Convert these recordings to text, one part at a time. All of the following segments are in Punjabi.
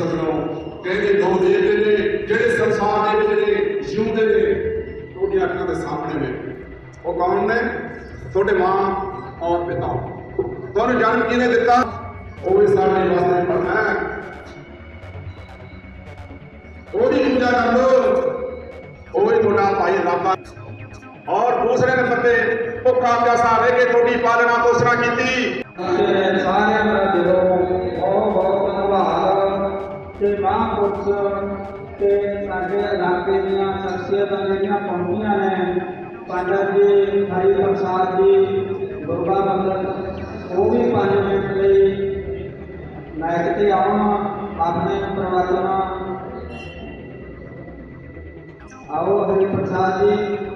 ਸਭਨੋ ਕਹਿੰਦੇ ਦੋ ਦੇਵਤੇ ਨੇ, ਜਿਹੜੇ ਸੰਸਾਰ ਦੇ ਵਿੱਚ ਨੇ, ਜਿਉਂਦੇ ਨੇ, ਤੁਹਾਡੀ ਅੱਖਾਂ ਦੇ ਸਾਹਮਣੇ ਨੇ। ਉਹ ਕੌਣ ਨੇ? ਤੁਹਾਡੇ ਮਾਂ ਔਰ ਪਿਤਾ। ਤੁਹਾਨੂੰ ਜਨਮ ਕਿਹਨੇ ਦਿੱਤਾ? ਉਹ ਵੀ ਸਾਡੇ ਵਾਸਤੇ ਪੜਨਾ ਹੈ। ਉਹਦੀ ਪੂਜਾ ਕਰ ਲੋ ਉਹ ਹੀ ਤੁਹਾਡਾ ਭਾਈ ਰੱਬ ਔਰ ਦੂਸਰੇ ਨੰਬਰ ਤੇ ਉਹ ਕਾਮਯਾਬ ਸਾਹਿਬ ਕੇ ਤੁਹਾਡੀ ਪਾਲਣਾ ਪੋਸ਼ਣਾ ਕੀਤੀ। ਤੇਰੇ ਸਾਰਿਆਂ ਦਿਲੋਂ ਬਹੁਤ ਬਹੁਤ ਧੰਨਵਾਦ। ਤੇ ਮਹਾਂਪੁਰਸ਼ ਤੇ ਸਾਡੇ ਇਲਾਕੇ ਦੀਆਂ ਸ਼ਖਸੀਅਤਾਂ ਜਿਹੜੀਆਂ ਪਹੁੰਚੀਆਂ ਨੇ, ਪੰਡਤ ਜੀ, ਹਰੀ ਪ੍ਰਸਾਦ ਜੀ ਗੁਰਬਾ ਬੰਦਨ ਉਹ ਵੀ ਪੰਜ ਮਿੰਟ ਲਈ ਮਾਈਕ ਤੇ ਆਉਣ, ਆਪਣੇ ਪ੍ਰਵਚਨ। ਆਓ ਹਰੀ ਪ੍ਰਸਾਦ ਜੀ।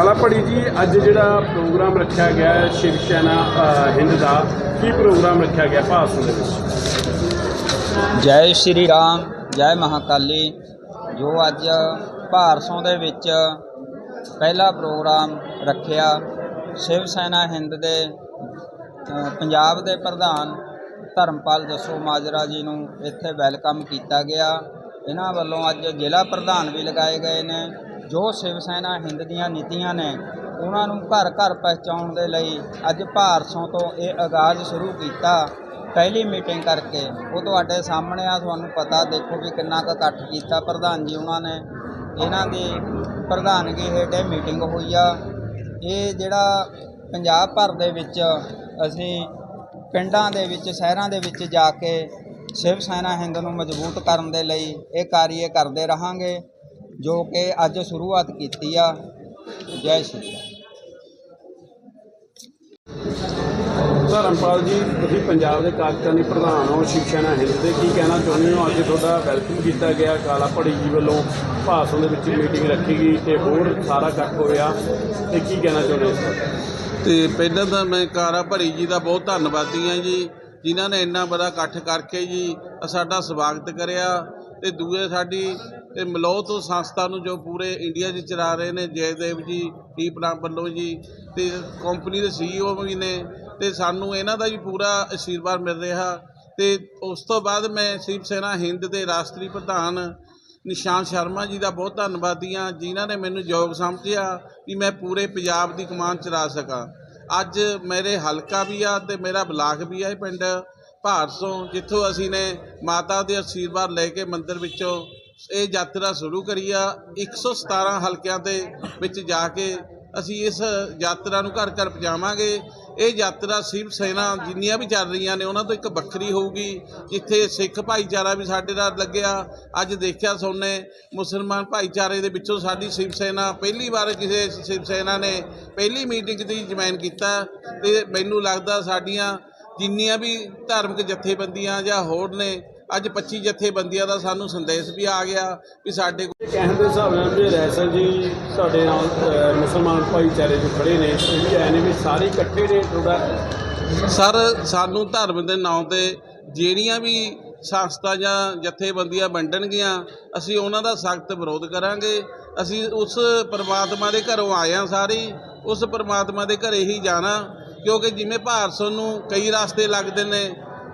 ਕਾਲਾ ਪੜੀ ਜੀ, ਅੱਜ ਜਿਹੜਾ ਪ੍ਰੋਗਰਾਮ ਰੱਖਿਆ ਗਿਆ ਹੈ ਸ਼ਿਵ ਸੈਨਾ ਹਿੰਦ ਦਾ, ਕੀ ਪ੍ਰੋਗਰਾਮ ਰੱਖਿਆ ਗਿਆ ਭਾਰਤ ਦੇ ਵਿੱਚ? ਜੈ ਸ਼੍ਰੀ ਰਾਮ, ਜੈ ਮਹਾਕਾਲੀ। ਜੋ ਅੱਜ ਭਾਰਸੋਂ ਦੇ ਵਿੱਚ ਪਹਿਲਾ ਪ੍ਰੋਗਰਾਮ ਰੱਖਿਆ, ਸ਼ਿਵ ਸੈਨਾ ਹਿੰਦ ਦੇ ਪੰਜਾਬ ਦੇ ਪ੍ਰਧਾਨ ਧਰਮਪਾਲ ਜੱਸੋ ਮਾਜਰਾ ਜੀ ਨੂੰ ਇੱਥੇ ਵੈਲਕਮ ਕੀਤਾ ਗਿਆ। ਇਹਨਾਂ ਵੱਲੋਂ ਅੱਜ ਜ਼ਿਲ੍ਹਾ ਪ੍ਰਧਾਨ ਵੀ ਲਗਾਏ ਗਏ ਨੇ। ਜੋ ਸ਼ਿਵ ਸੈਨਾ ਹਿੰਦ ਦੀਆਂ ਨੀਤੀਆਂ ਨੇ, ਉਹਨਾਂ ਨੂੰ ਘਰ ਘਰ ਪਹੁੰਚਾਉਣ ਦੇ ਲਈ ਅੱਜ ਭਾਰਸੋਂ ਤੋਂ ਇਹ ਆਗਾਜ਼ ਸ਼ੁਰੂ ਕੀਤਾ। ਪਹਿਲੀ ਮੀਟਿੰਗ ਕਰਕੇ ਉਹ ਤੁਹਾਡੇ ਸਾਹਮਣੇ ਆ, ਤੁਹਾਨੂੰ ਪਤਾ ਦੇਖੋ ਵੀ ਕਿੰਨਾ ਕੁ ਇਕੱਠ ਕੀਤਾ ਪ੍ਰਧਾਨ ਜੀ ਉਹਨਾਂ ਨੇ। ਇਹਨਾਂ ਦੀ ਪ੍ਰਧਾਨਗੀ ਹੇਠ ਇਹ ਮੀਟਿੰਗ ਹੋਈ ਆ। ਇਹ ਜਿਹੜਾ ਪੰਜਾਬ ਭਰ ਦੇ ਵਿੱਚ ਅਸੀਂ ਪਿੰਡਾਂ ਦੇ ਵਿੱਚ, ਸ਼ਹਿਰਾਂ ਦੇ ਵਿੱਚ ਜਾ ਕੇ ਸ਼ਿਵ ਸੈਨਾ ਹਿੰਦ ਨੂੰ ਮਜ਼ਬੂਤ ਕਰਨ ਦੇ ਲਈ ਇਹ ਕਾਰਜ ਕਰਦੇ ਰਹਾਂਗੇ। ਜੋ ਕਿ ਅੱਜ ਸ਼ੁਰੂਆਤ ਕੀਤੀ ਆ। ਜੈ ਸ਼੍ਰੀ ਰਾਮ। ਧਰਮਪਾਲ ਜੀ ਤੁਸੀਂ ਪੰਜਾਬ ਦੇ ਕਾਰਜਕਾਰਨੀ ਪ੍ਰਧਾਨ ਹੋ ਸ਼ਿਵ ਸੈਨਾ ਹਿੰਦ ਦੇ। ਕੀ ਕਹਿਣਾ ਚਾਹੁੰਦੇ ਹੋ? ਅੱਜ ਤੁਹਾਡਾ ਵੈਲਕਮ ਕੀਤਾ ਗਿਆ। ਕਾਲਾ ਪੜੀ ਜੀ ਵੱਲੋਂ ਭਾਰਤ ਦੇ ਵਿੱਚ ਮੀਟਿੰਗ ਰੱਖੀ ਗਈ ਤੇ ਹੋਰ ਸਾਰਾ ਇਕੱਠ ਹੋਇਆ। ਤੇ ਕੀ ਕਹਿਣਾ ਚਾਹੁੰਦੇ ਹੋ? ਤੇ ਪਹਿਲਾਂ ਤਾਂ ਮੈਂ ਕਾਰਾ ਭਰੀ ਜੀ ਦਾ ਬਹੁਤ ਧੰਨਵਾਦੀ ਹਾਂ ਜੀ ਜਿਨ੍ਹਾਂ ਨੇ ਇੰਨਾ ਬੜਾ ਇਕੱਠ ਕਰਕੇ ਜੀ ਸਾਡਾ ਸਵਾਗਤ ਕਰਿਆ। ਤੇ ਦੂਏ ਸਾਡੀ ਤੇ ਮਲੋ ਤੋਂ ਸੰਸਥਾ ਨੂੰ ਜੋ ਪੂਰੇ ਇੰਡੀਆ 'ਚ ਚਲਾ ਰਹੇ ਨੇ ਜੈਦੇਵ ਜੀ ਦੀਪ ਰਾਮ ਵੱਲੋਂ ਜੀ, ਤੇ ਕੰਪਨੀ ਦੇ ਸੀਈਓ ਵੀ ਨੇ, ਤੇ ਸਾਨੂੰ ਇਹਨਾਂ ਦਾ ਵੀ ਪੂਰਾ ਅਸ਼ੀਰਵਾਦ ਮਿਲ ਰਿਹਾ। ਤੇ ਉਸ ਤੋਂ ਬਾਅਦ ਮੈਂ ਸ਼ਿਵ ਸੈਨਾ ਹਿੰਦ ਦੇ ਰਾਸ਼ਟਰੀ ਪ੍ਰਧਾਨ ਨਿਸ਼ਾਨ ਸ਼ਰਮਾ ਜੀ ਦਾ ਬਹੁਤ ਧੰਨਵਾਦੀ ਹਾਂ ਜਿਨ੍ਹਾਂ ਨੇ ਮੈਨੂੰ ਯੋਗ ਸਮਝਿਆ ਕਿ ਮੈਂ ਪੂਰੇ ਪੰਜਾਬ ਦੀ ਕਮਾਨ ਚਲਾ ਸਕਾਂ। ਅੱਜ ਮੇਰੇ ਹਲਕਾ ਵੀ ਆ ਤੇ ਮੇਰਾ ਬਲਾਕ ਵੀ ਆ ਇਹ ਪਿੰਡ ਭਾਰਸੋਂ ਜਿੱਥੋਂ ਅਸੀਂ ਨੇ ਮਾਤਾ ਦੇ ਅਸ਼ੀਰਵਾਦ ਲੈ ਕੇ ਮੰਦਿਰ ਵਿੱਚੋਂ ਇਹ ਯਾਤਰਾ ਸ਼ੁਰੂ ਕਰੀ ਆ। 117 ਹਲਕਿਆਂ ਦੇ ਵਿੱਚ ਜਾ ਕੇ ਅਸੀਂ ਇਸ ਯਾਤਰਾ ਨੂੰ ਘਰ ਘਰ ਪਹੁੰਚਾਵਾਂਗੇ। ਇਹ ਯਾਤਰਾ ਸ਼ਿਵ ਸੈਨਾ ਜਿੰਨੀਆਂ ਵੀ ਚੱਲ ਰਹੀਆਂ ਨੇ, ਉਹਨਾਂ ਤੋਂ ਇੱਕ ਵੱਖਰੀ ਹੋਊਗੀ। ਜਿੱਥੇ ਸਿੱਖ ਭਾਈਚਾਰਾ ਵੀ ਸਾਡੇ ਨਾਲ ਲੱਗਿਆ। ਅੱਜ ਦੇਖਿਆ ਸੋਨੇ ਮੁਸਲਮਾਨ ਭਾਈਚਾਰੇ ਦੇ ਵਿੱਚੋਂ ਸਾਡੀ ਸ਼ਿਵ ਸੈਨਾ ਪਹਿਲੀ ਵਾਰ ਕਿਸੇ ਸ਼ਿਵ ਸੈਨਾ ਨੇ ਪਹਿਲੀ ਮੀਟਿੰਗ ਦੀ ਜੁਆਇਨ ਕੀਤਾ। ਤੇ ਮੈਨੂੰ ਲੱਗਦਾ ਸਾਡੀਆਂ ਜਿੰਨੀਆਂ ਵੀ ਧਾਰਮਿਕ ਜਥੇਬੰਦੀਆਂ ਜਾਂ ਹੋਰ ਨੇ ਅੱਜ 25 ਜਥੇਬੰਦੀਆਂ ਦਾ ਸਾਨੂੰ ਸੰਦੇਸ਼ ਵੀ ਆ ਗਿਆ ਵੀ ਸਾਡੇ ਕੋਲ ਕਹਿਣ ਦੇ ਹਿਸਾਬ ਨਾਲ ਜਿਹੜੇ ਰੈਸਲ ਜੀ ਸਾਡੇ ਨਾਲ ਮੁਸਲਮਾਨ ਭਾਈਚਾਰੇ ਜੋ ਖੜੇ ਨੇ ਇਹ ਵੀ ਐ ਨੇ ਵੀ ਸਾਰੇ ਇਕੱਠੇ ਨੇ ਤੁਹਾਡਾ। ਸਰ ਸਾਨੂੰ ਧਰਮ ਦੇ ਨਾਂ ਤੇ ਜਿਹੜੀਆਂ ਵੀ ਸੰਸਥਾ ਜਾਂ ਜਥੇਬੰਦੀਆਂ ਵੰਡਣਗੀਆਂ ਅਸੀਂ ਉਹਨਾਂ ਦਾ ਸਖਤ ਵਿਰੋਧ ਕਰਾਂਗੇ। ਅਸੀਂ ਉਸ ਪਰਮਾਤਮਾ ਦੇ ਘਰੋਂ ਆਏ ਹਾਂ ਸਾਰੇ ਉਸ ਪਰਮਾਤਮਾ ਦੇ ਘਰੇ ਹੀ ਜਾਣਾ ਕਿਉਂਕਿ ਜਿਵੇਂ ਭਾਰਤ ਨੂੰ ਕਈ ਰਸਤੇ ਲੱਗਦੇ ਨੇ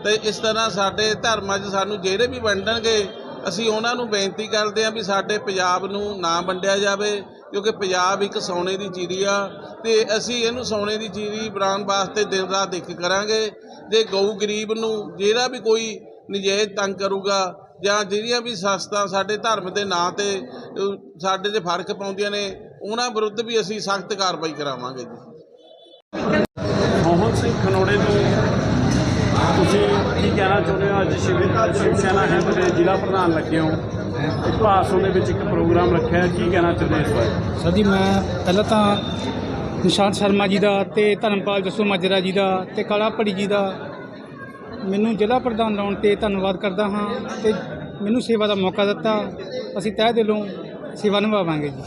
ਤੇ ਇਸ ਤਰ੍ਹਾਂ ਸਾਡੇ ਧਰਮਾਂ 'ਚ ਸਾਨੂੰ ਜਿਹੜੇ ਵੀ ਵੰਡਣਗੇ, ਅਸੀਂ ਉਹਨਾਂ ਨੂੰ ਬੇਨਤੀ ਕਰਦੇ ਹਾਂ ਵੀ ਸਾਡੇ ਪੰਜਾਬ ਨੂੰ ਨਾ ਵੰਡਿਆ ਜਾਵੇ, ਕਿਉਂਕਿ ਪੰਜਾਬ ਇੱਕ ਸੋਨੇ ਦੀ ਚੀਰੀ ਆ ਤੇ ਅਸੀਂ ਇਹਨੂੰ ਸੋਨੇ ਦੀ ਚੀਰੀ ਬਣਾਉਣ ਵਾਸਤੇ ਦਿਨ ਰਾਤ ਇੱਕ ਕਰਾਂਗੇ। ਜੇ ਗਊ ਗਰੀਬ ਨੂੰ ਜਿਹੜਾ ਵੀ ਕੋਈ ਨਜਾਇਜ਼ ਤੰਗ ਕਰੂਗਾ ਜਾਂ ਜਿਹੜੀਆਂ ਵੀ ਸੰਸਥਾ ਸਾਡੇ ਧਰਮ ਦੇ ਨਾਂ ਤੇ ਸਾਡੇ 'ਚ ਫ਼ਰਕ ਪਾਉਂਦੀਆਂ ਨੇ, ਉਹਨਾਂ ਵਿਰੁੱਧ ਵੀ ਅਸੀਂ ਸਖਤ ਕਾਰਵਾਈ ਕਰਾਵਾਂਗੇ ਜੀ। ਮੋਹਨ ਸਿੰਘ ਖਨੋੜੇ ਨੂੰ ਕਹਿਣਾ ਚਾਹੁੰਦੇ ਹੋ ਅੱਜ ਸ਼ਿਵ ਸ਼ਿਵ ਸੈਨਾ ਹਿੰਦ ਦੇ ਜ਼ਿਲ੍ਹਾ ਪ੍ਰਧਾਨ ਲੱਗੇ ਹੋ। ਭਾਸੋਂ ਦੇ ਵਿੱਚ ਇੱਕ ਪ੍ਰੋਗਰਾਮ ਰੱਖਿਆ ਹੈ। ਕੀ ਕਹਿਣਾ ਚਾਹੁੰਦੇ ਹੋ ਇਸ ਬਾਰੇ? ਸਰ ਜੀ ਮੈਂ ਪਹਿਲਾਂ ਤਾਂ ਨਿਸ਼ਾਂਤ ਸ਼ਰਮਾ ਜੀ ਦਾ ਤੇ ਧਰਮਪਾਲ ਜੱਸੂ ਮਾਜਰਾ ਜੀ ਦਾ ਤੇ ਕਾਲਾ ਭੜੀ ਜੀ ਦਾ ਮੈਨੂੰ ਜ਼ਿਲ੍ਹਾ ਪ੍ਰਧਾਨ ਲਾਉਣ ਤੇ ਧੰਨਵਾਦ ਕਰਦਾ ਹਾਂ ਤੇ ਮੈਨੂੰ ਸੇਵਾ ਦਾ ਮੌਕਾ ਦਿੱਤਾ। ਅਸੀਂ ਤਹਿ ਦਿਲੋਂ ਸੇਵਾ ਨਿਭਾਵਾਂਗੇ ਜੀ।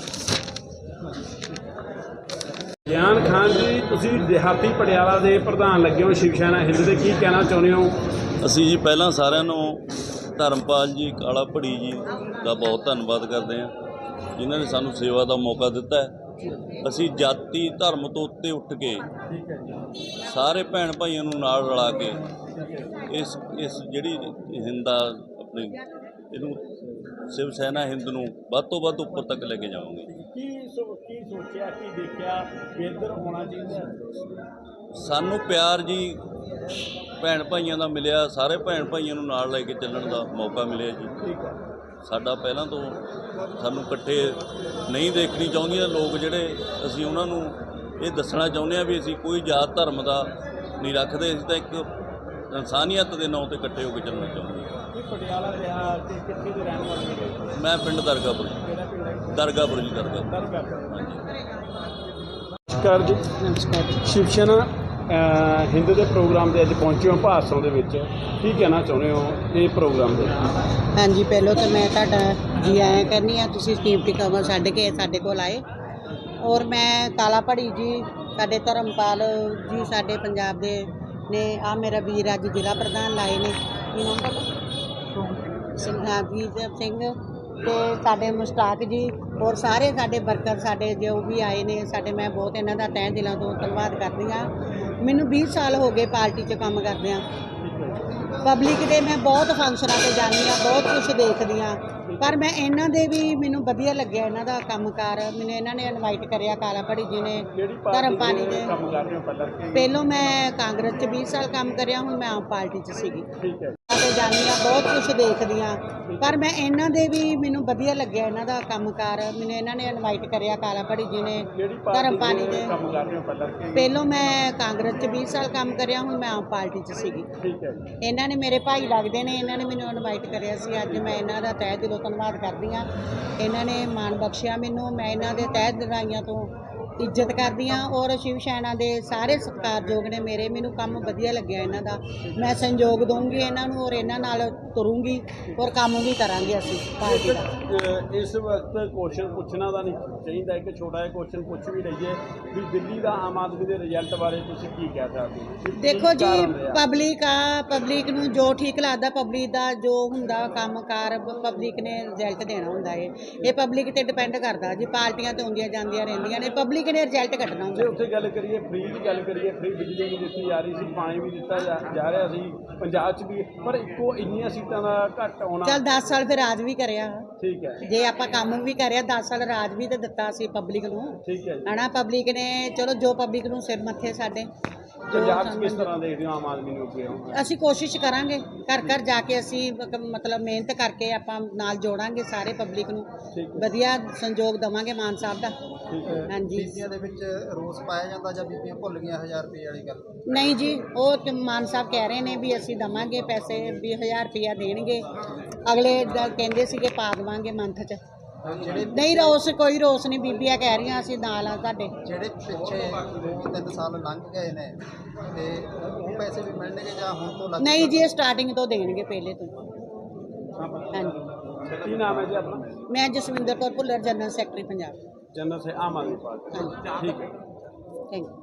ਗਿਆਨ ਖਾਨ ਜੀ ਤੁਸੀਂ ਦਿਹਾਤੀ ਪਟਿਆਲਾ ਦੇ ਪ੍ਰਧਾਨ ਲੱਗੇ ਹੋ। ਸ਼ਿਵ ਸੈਨਾ ਹਿੰਦ ਦੇ ਕੀ ਕਹਿਣਾ ਚਾਹੁੰਦੇ ਹੋ? ਅਸੀਂ ਜੀ ਪਹਿਲਾਂ ਸਾਰਿਆਂ ਨੂੰ ਧਰਮਪਾਲ ਜੀ ਕਾਲਾ ਭੜੀ ਜੀ ਦਾ ਬਹੁਤ ਧੰਨਵਾਦ ਕਰਦੇ ਹਾਂ, ਜਿਨ੍ਹਾਂ ਨੇ ਸਾਨੂੰ ਸੇਵਾ ਦਾ ਮੌਕਾ ਦਿੱਤਾ ਹੈ। ਅਸੀਂ ਜਾਤੀ, ਧਰਮ ਤੋਂ ਉੱਤੇ ਉੱਠ ਕੇ ਸਾਰੇ ਭੈਣ ਭਾਈਆਂ ਨੂੰ ਨਾਲ ਰਲਾ ਕੇ ਇਸ ਇਸ ਜਿਹੜੀ ਹਿੰਦ ਆ ਆਪਣੀ, ਇਹਨੂੰ ਸ਼ਿਵ ਸੈਨਾ ਹਿੰਦ ਨੂੰ ਵੱਧ ਤੋਂ ਵੱਧ ਉੱਪਰ ਤੱਕ ਲੈ ਕੇ ਜਾਵਾਂਗੇ। ਕੀ ਸੋਚਿਆ ਕੀ ਦੇਖਿਆ ਵੀ ਇੱਧਰ ਹੋਣਾ ਚਾਹੀਦਾ? ਸਾਨੂੰ ਪਿਆਰ ਜੀ ਭੈਣ ਭਾਈਆਂ ਦਾ ਮਿਲਿਆ ਸਾਰੇ ਭੈਣ ਭਾਈਆਂ ਨੂੰ ਨਾਲ ਲੈ ਕੇ ਚੱਲਣ ਦਾ ਮੌਕਾ ਮਿਲਿਆ ਜੀ। ਠੀਕ ਹੈ। ਸਾਡਾ ਪਹਿਲਾਂ ਤੋਂ ਸਾਨੂੰ ਇਕੱਠੇ ਨਹੀਂ ਦੇਖਣੀ ਚਾਹੁੰਦੀਆਂ ਲੋਕ ਜਿਹੜੇ ਅਸੀਂ ਉਹਨਾਂ ਨੂੰ ਇਹ ਦੱਸਣਾ ਚਾਹੁੰਦੇ ਆ ਵੀ ਅਸੀਂ ਕੋਈ ਜਾਤ ਧਰਮ ਦਾ ਨਹੀਂ ਰੱਖਦੇ ਅਸੀਂ ਤਾਂ ਇੱਕ ਇਨਸਾਨੀਅਤ ਦੇ ਨਾਂ ਤੇ ਇਕੱਠੇ ਹੋ ਕੇ ਚੱਲਣਾ ਚਾਹੁੰਦੇ ਹਾਂ। ਕੀ ਪਟਿਆਲਾ ਦੇ ਆ ਤੇ ਕਿੱਥੇ ਦੇ ਰਹਿਣ ਵਾਲੇ ਨੇ? ਮੈਂ ਪਿੰਡ ਦਰਗਾਪੁਰ। ਦਰਗਾਪੁਰ ਜੀ ਦਰਗਾਹ ਹਾਂਜੀ। ਨਮਸਕਾਰ ਜੀ। ਨਮਸਕਾਰ ਸ਼ਿਵ ਸੈਨਾ ਅ, ਹਿੰਦ ਦੇ ਪ੍ਰੋਗਰਾਮ ਤੇ ਅੱਜ ਪਹੁੰਚੇ ਹੋ ਭਾਸੋਂ ਦੇ ਵਿੱਚ। ਕੀ ਕਹਿਣਾ ਚਾਹੁੰਦੇ ਹੋ ਇਹ ਪ੍ਰੋਗਰਾਮ ਦੇ? ਹਾਂਜੀ ਪਹਿਲਾਂ ਤਾਂ ਮੈਂ ਤੁਹਾਡਾ ਜੀ ਆਇਆਂ ਕਰਨੀ ਆ ਤੁਸੀਂ ਕੀਮਤੀ ਕਮਰ ਛੱਡ ਕੇ ਸਾਡੇ ਕੋਲ ਆਏ। ਔਰ ਮੈਂ ਕਾਲਾ ਪੜੀ ਜੀ ਸਾਡੇ ਧਰਮਪਾਲ ਜੀ ਸਾਡੇ ਪੰਜਾਬ ਦੇ ਨੇ ਆ ਮੇਰਾ ਵੀਰ ਅੱਜ ਜ਼ਿਲ੍ਹਾ ਪ੍ਰਧਾਨ ਲਾਏ ਨੇ। ਕੀ ਨਾਮ ਤੁਹਾਡਾ ਸਿੰਘਾਜੀਤ ਸਿੰਘ। ਤੇ ਸਾਡੇ ਮੁਸ਼ਤਾਕ ਜੀ ਔਰ ਸਾਰੇ ਸਾਡੇ ਵਰਕਰ ਸਾਡੇ ਜੋ ਵੀ ਆਏ ਨੇ, ਸਾਡੇ ਮੈਂ ਬਹੁਤ ਇਹਨਾਂ ਦਾ ਤਹਿ ਦਿਲਾਂ ਤੋਂ ਧੰਨਵਾਦ ਕਰਦੀ ਹਾਂ। ਮੈਨੂੰ 20 ਸਾਲ ਹੋ ਗਏ ਪਾਰਟੀ 'ਚ ਕੰਮ ਕਰਦਿਆਂ। ਪਬਲਿਕ ਦੇ ਮੈਂ ਬਹੁਤ ਫੰਕਸ਼ਨਾਂ ਤੇ ਜਾਂਦੀ ਆ ਬਹੁਤ ਕੁਝ ਦੇਖਦੀ ਆ ਪਰ ਮੈਂ ਇਹਨਾਂ ਦੇ ਵੀ ਮੈਨੂੰ ਵਧੀਆ ਲੱਗਿਆ ਇਹਨਾਂ ਦਾ ਕੰਮਕਾਰ। ਮੈਨੂੰ ਇਹਨਾਂ ਨੇ ਇਨਵਾਈਟ ਕਰਿਆ ਕਾਲਾ ਪੜੀ ਜੀ ਨੇ ਧਰਮ ਪਾਣੀ ਦੇ ਦੇ। ਕੰਮ ਕਰ ਰਹੇ ਹੋ ਪਹਿਲਾਂ? ਪਹਿਲੋਂ ਮੈਂ ਕਾਂਗਰਸ 'ਚ 20 ਸਾਲ ਕੰਮ ਕਰਿਆ ਹੁਣ ਮੈਂ ਆਮ ਪਾਰਟੀ 'ਚ ਸੀਗੀ। ਠੀਕ ਹੈ। ਤੇ ਜਾਂਦੀ ਆ ਬਹੁਤ ਕੁਝ ਦੇਖਦੀ ਆ ਪਰ ਮੈਂ ਇਹਨਾਂ ਦੇ ਵੀ ਮੈਨੂੰ ਵਧੀਆ ਲੱਗਿਆ ਇਹਨਾਂ ਦਾ ਕੰਮਕਾਰ। ਮੈਨੂੰ ਇਹਨਾਂ ਨੇ ਇਨਵਾਈਟ ਕਰਿਆ ਕਾਲਾ ਪੜੀ ਜੀ ਨੇ ਧਰਮ ਪਾਣੀ ਦੇ ਦੇ ਕੰਮ ਕਰ ਰਹੇ ਹੋ ਪਹਿਲਾਂ? ਪਹਿਲੋਂ ਮੈਂ ਕਾਂਗਰਸ 'ਚ 20 ਸਾਲ ਕੰਮ ਕਰਿਆ ਹੁਣ ਮੈਂ ਆਮ ਪਾਰਟੀ 'ਚ ਸੀਗੀ। ਠੀਕ ਹੈ। ਜੀ ਇਹਨਾਂ ਨੇ ਮੇਰੇ ਭਾਈ ਲੱਗਦੇ ਨੇ ਇਹਨਾਂ ਨੇ ਮੈਨੂੰ ਇਨਵਾਈਟ ਕਰਿਆ ਸੀ ਅੱਜ ਮੈਂ ਇਹਨਾਂ ਦਾ ਤਹਿ ਦਿਲੋਂ ਧੰਨਵਾਦ ਕਰਦੀ ਹਾਂ ਇਹਨਾਂ ਨੇ ਮਾਣ ਬਖਸ਼ਿਆ ਮੈਨੂੰ। ਮੈਂ ਇਹਨਾਂ ਦੇ ਤਹਿ ਦਿਲਾਈਆਂ ਤੋਂ ਇੱਜ਼ਤ ਕਰਦੀ ਹਾਂ ਔਰ ਸ਼ਿਵ ਸੈਨਾ ਦੇ ਸਾਰੇ ਸਤਿਕਾਰਯੋਗ ਨੇ ਮੇਰੇ। ਮੈਨੂੰ ਕੰਮ ਵਧੀਆ ਲੱਗਿਆ ਇਹਨਾਂ ਦਾ। ਮੈਂ ਸੰਯੋਗ ਦਊਂਗੀ ਇਹਨਾਂ ਨੂੰ ਔਰ ਇਹਨਾਂ ਨਾਲ ਤੁਰੂੰਗੀ ਔਰ ਕੰਮ ਵੀ ਕਰਾਂਗੇ ਅਸੀਂ ਪਾਰਟੀ ਦਾ। ਇਸ ਵਕਤ ਕੁਐਸਚਨ ਪੁੱਛਣਾ ਤਾਂ ਨਹੀਂ ਚਾਹੀਦਾ ਇੱਕ ਛੋਟਾ ਜਿਹਾ ਕੁਐਸਚਨ ਪੁੱਛ ਵੀ ਲਈਏ ਵੀ ਦਿੱਲੀ ਦਾ ਆਮ ਆਦਮੀ ਦੇ ਰਿਜ਼ਲਟ ਬਾਰੇ ਤੁਸੀਂ ਕੀ ਕਹਿ ਸਕਦੇ ਹੋ? ਦੇਖੋ ਜੀ ਕਾਰਨ ਰਿਹਾ? ਪਬਲਿਕ ਆ ਪਬਲਿਕ ਨੂੰ ਜੋ ਠੀਕ ਲੱਗਦਾ ਪਬਲਿਕ ਦਾ ਜੋ ਹੁੰਦਾ ਕੰਮਕਾਰ ਪਬਲਿਕ ਨੇ ਰਿਜ਼ਲਟ ਦੇਣਾ ਹੁੰਦਾ ਹੈ ਇਹ ਪਬਲਿਕ ਤੇ ਡਿਪੈਂਡ ਕਰਦਾ ਜੀ ਪਾਰਟੀਆਂ ਤੇ ਹੁੰਦੀਆਂ ਜਾਂਦੀਆਂ ਰਹਿੰਦੀਆਂ ਨੇ ਪਬਲਿਕ ਨੇ ਰਿਜ਼ਲਟ ਕੱਢਣਾ ਜੇ ਹੁੰਦਾ ਉੱਥੇ ਗੱਲ ਕਰੀਏ ਫ੍ਰੀ ਦੀ ਗੱਲ ਕਰੀਏ ਫ੍ਰੀ ਬਿਜਲੀ ਵੀ ਦਿੱਤੀ ਜਾ ਰਹੀ ਸੀ ਪਾਣੀ ਵੀ ਦਿੱਤਾ ਜਾ ਜਾ ਰਿਹਾ ਸੀ ਪੰਜਾਬ 'ਚ ਵੀ ਪਰ ਇੱਕੋ ਇੰਨੀਆਂ ਸੀਟਾਂ ਦਾ ਘੱਟ ਆਉਣਾ। ਚਲ 10 ਸਾਲ ਫਿਰ ਰਾਜ ਵੀ ਕਰਿਆ। ਠੀਕ ਹੈ। ਜੇ ਆਪਾਂ ਕੰਮ ਵੀ ਕਰਿਆ 10 ਸਾਲ ਰਾਜ ਵੀ ਤੇ ਦਿੱਤਾ ਸੀ ਪਬਲਿਕ ਨੂੰ। ਠੀਕ ਹੈ ਹਨਾ ਪਬਲਿਕ ਨੇ ਚਲੋ ਜੋ ਪਬਲਿਕ ਨੂੰ ਸਿਰ ਮੱਥੇ ਸਾਡੇ। ਪੰਜਾਬ 'ਚ ਸਾਨੂੰ- ਕਿਸ ਤਰ੍ਹਾਂ ਦੇਖਦੇ ਹੋ ਆਮ ਆਦਮੀ ਨੂੰ ਅੱਗੇ ਆਉਣ ਅਸੀਂ ਕੋਸ਼ਿਸ਼ ਕਰਾਂਗੇ ਘਰ ਘਰ ਜਾ ਕੇ ਅਸੀਂ ਮਕ- ਮਤਲਬ ਮਿਹਨਤ ਕਰਕੇ ਆਪਾਂ ਨਾਲ ਜੋੜਾਂਗੇ ਸਾਰੇ ਪਬਲਿਕ ਨੂੰ। ਵਧੀਆ ਸੰਯੋਗ ਦਵਾਂਗੇ ਮਾਨ ਸਾਹਿਬ ਦਾ। ਹਾਂਜੀ। ਬੀਬੀਆਂ ਦੇ ਵਿੱਚ ਰੋਸ ਪਾਇਆ ਜਾਂਦਾ ਜਾਂ ਬੀਬੀਆਂ ਭੁੱਲ ਗਈਆਂ 1000 ਰੁਪਏ ਵਾਲੀ ਗੱਲ? ਨਹੀਂ ਜੀ ਉਹ ਤੇ ਮਾਨ ਸਾਹਿਬ ਕਹਿ ਰਹੇ ਨੇ ਵੀ ਅਸੀਂ ਦਵਾਂਗੇ ਪੈਸੇ 20000 ਰੁਪਇਆ ਦੇਣਗੇ। ਅਗਲੇ ਦ- ਕਹਿੰਦੇ ਸੀਗੇ ਪਾ ਦੇਵਾਂਗੇ ਮੰਥ 'ਚ। ਨਹੀਂ ਰੋਸ ਕੋਈ ਰੋਸ ਨਹੀਂ ਬੀਬੀਆਂ ਕਹਿ ਰਹੀਆਂ ਅਸੀਂ ਨਾਲ ਆ ਤੁਹਾਡੇ। ਜਿਹੜੇ ਪਿੱਛੇ ਦੋ ਤਿੰਨ ਸਾਲ ਲੰਘ ਗਏ ਨੇ ਤੇ ਉਹ ਪੈਸੇ ਵੀ ਮਿਲਣਗੇ ਜਾਂ ਹੁਣ ਤੋਂ ਲੱਗ ਨਹੀਂ ਜੀ ਇਹ ਸਟਾਰਟਿੰਗ ਤੋਂ ਦੇਣਗੇ ਪਹਿਲੇ ਤੋਂ। ਹਾਂਜੀ। ਕੀ ਨਾਮ ਹੈ ਜੀ ਆਪਣਾ? ਮੈਂ Jaswinder Kaur Bhullar general secretary Punjab. General ਸੇ ਆਮ ਆਦਮੀ ਪਾਰਟੀ। ਠੀਕ ਹੈ। Thank you